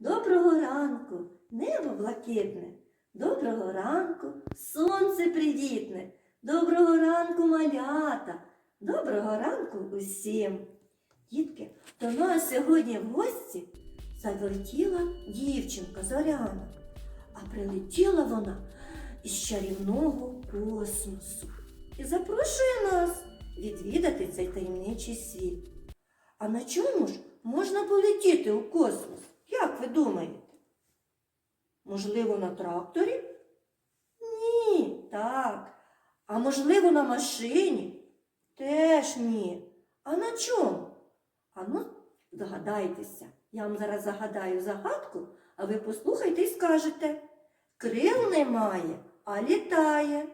Доброго ранку, небо блакитне. Доброго ранку, сонце привітне. Доброго ранку, малята. Доброго ранку усім. Дітки, до нас сьогодні в гості залетіла дівчинка Зоряна, а прилетіла вона із чарівного космосу і запрошує нас відвідати цей таємничий світ. А на чому ж можна полетіти у космос? Як ви думаєте? Можливо, на тракторі? Ні, так. А можливо, на машині? Теж ні. А на чому? А ну, догадайтеся. Я вам зараз загадаю загадку, а ви послухайте і скажете. Крил немає, а літає.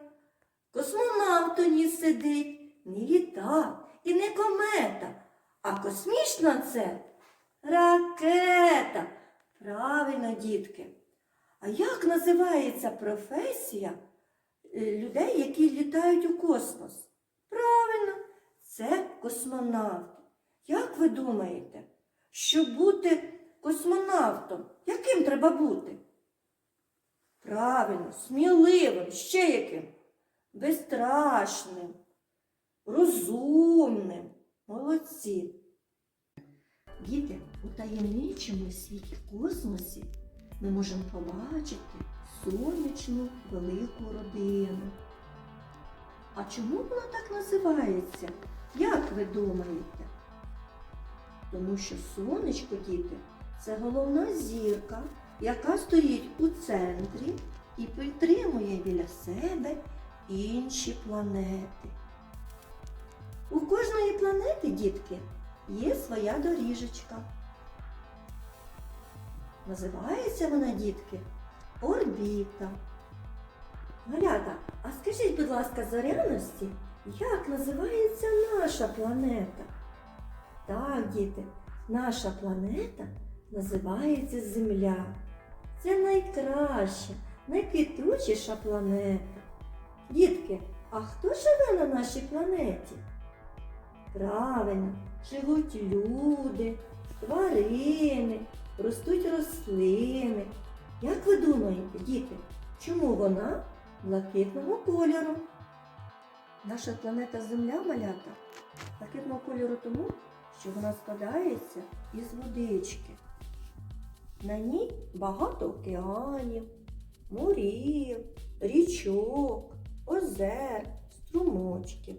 Космонавт у ній сидить, не літак і не комета, а космічна це ракета. Правильно, дітки. А як називається професія е, людей, які літають у космос? Правильно, це космонавт. Як ви думаєте, щоб бути космонавтом, яким треба бути? Правильно, сміливим, ще яким? Безстрашним, розумним. Молодці. Діти, у таємничому світі космосі ми можемо побачити сонячну велику родину. А чому вона так називається? Як ви думаєте? Тому що сонечко, діти, це головна зірка, яка стоїть у центрі і підтримує біля себе інші планети. У кожної планети, дітки, є своя доріжечка. Називається вона, дітки, орбіта. Галята, а скажіть, будь ласка, зоряності, як називається наша планета? Так, діти, наша планета називається Земля. Це найкраща, найквітучіша планета. Дітки, а хто живе на нашій планеті? Правильно, живуть люди, тварини, ростуть рослини. Як ви думаєте, діти, чому вона блакитного кольору? Наша планета Земля малята блакитного кольору тому, що вона складається із водички. На ній багато океанів, морів, річок, озер, струмочків.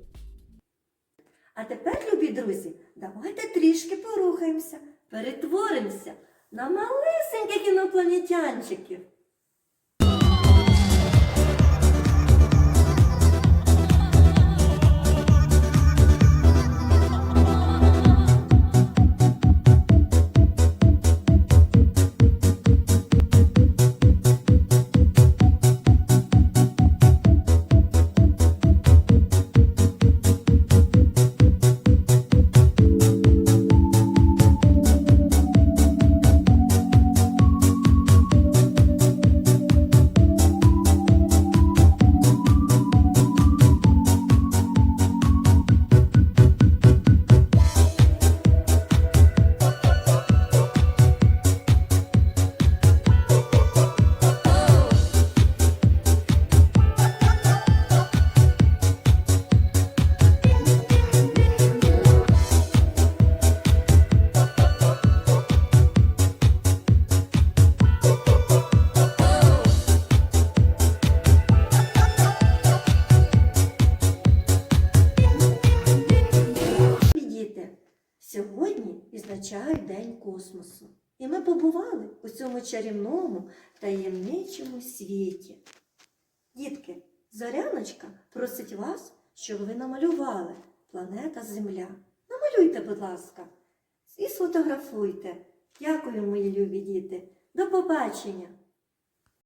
А тепер, любі друзі, давайте трішки порухаємося, перетворимося на малесеньких інопланетянчиків. Сьогодні відзначають День космосу. І ми побували у цьому чарівному таємничому світі. Дітки, Зоряночка просить вас, щоб ви намалювали планета Земля. Намалюйте, будь ласка, і сфотографуйте. Дякую, мої любі діти. До побачення!